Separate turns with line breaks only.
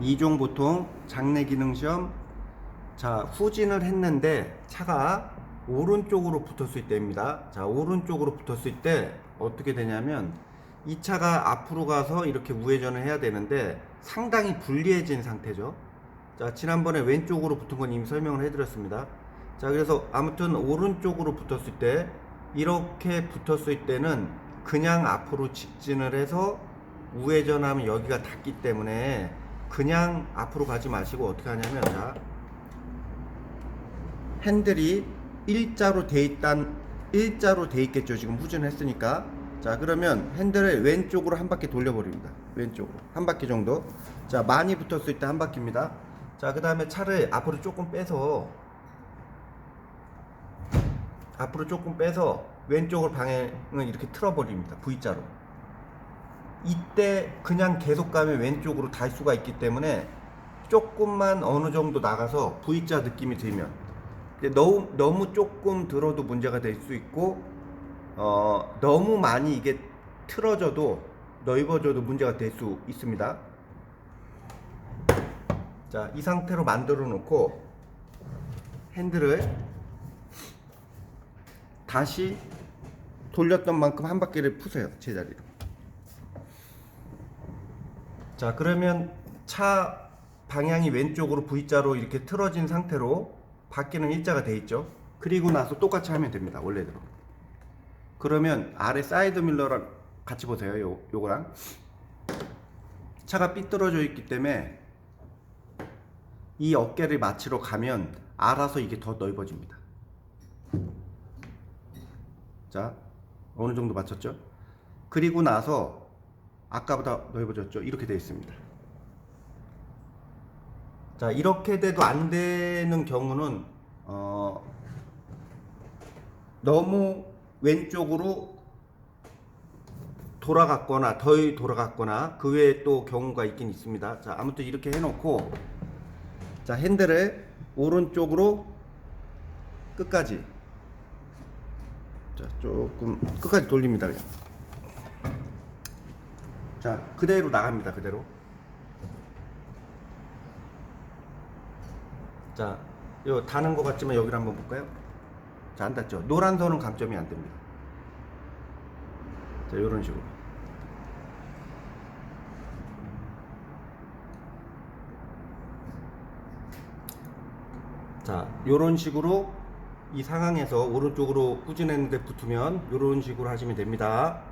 2종 보통 장내 기능 시험 자 후진을 했는데 차가 오른쪽으로 붙었을 때입니다. 자 오른쪽으로 붙었을 때 어떻게 되냐면 이 차가 앞으로 가서 이렇게 우회전을 해야 되는데 상당히 불리해진 상태죠. 자 지난번에 왼쪽으로 붙은 건 이미 설명을 해드렸습니다. 자 그래서 아무튼 오른쪽으로 붙었을 때 이렇게 붙었을 때는 그냥 앞으로 직진을 해서 우회전하면 여기가 닿기 때문에 그냥 앞으로 가지 마시고 어떻게 하냐면 자 핸들이 일자로 돼 있단 일자로 돼 있겠죠. 지금 후진했으니까. 자 그러면 핸들을 왼쪽으로 한 바퀴 돌려버립니다. 왼쪽으로. 한 바퀴 정도. 자 많이 붙었을 때 한 바퀴입니다. 자 그 다음에 차를 앞으로 조금 빼서 앞으로 조금 빼서 왼쪽으로 방향을 이렇게 틀어버립니다. V자로 이때 그냥 계속 가면 왼쪽으로 달 수가 있기 때문에 조금만 어느 정도 나가서 V자 느낌이 들면 너무 너무 조금 들어도 문제가 될 수 있고 어 너무 많이 이게 틀어져도 넓어져도 문제가 될 수 있습니다. 자, 이 상태로 만들어 놓고 핸들을 다시 돌렸던 만큼 한 바퀴를 푸세요. 제자리로. 자, 그러면 차 방향이 왼쪽으로 V자로 이렇게 틀어진 상태로 바퀴는 일자가 돼 있죠. 그리고 나서 똑같이 하면 됩니다. 원래대로. 그러면 아래 사이드 밀러랑 같이 보세요. 요 요거랑 차가 삐뚤어져 있기 때문에 이 어깨를 맞추러 가면 알아서 이게 더 넓어집니다. 자, 어느 정도 맞췄죠? 그리고 나서 아까보다 넓어졌죠? 이렇게 되어 있습니다. 자, 이렇게 돼도 안 되는 경우는 어, 너무 왼쪽으로 돌아갔거나 덜 돌아갔거나 그 외에 또 경우가 있긴 있습니다. 자, 아무튼 이렇게 해놓고 자 핸들을 오른쪽으로 끝까지 자 조금 끝까지 돌립니다. 그냥. 자 그대로 나갑니다. 그대로. 자, 요 다는 것 같지만 여기를 한번 볼까요? 자, 안 닿죠? 노란 선은 감점이 안 됩니다. 자, 요런 식으로. 자, 요런 식으로 이 상황에서 오른쪽으로 후진했는데 붙으면 요런 식으로 하시면 됩니다.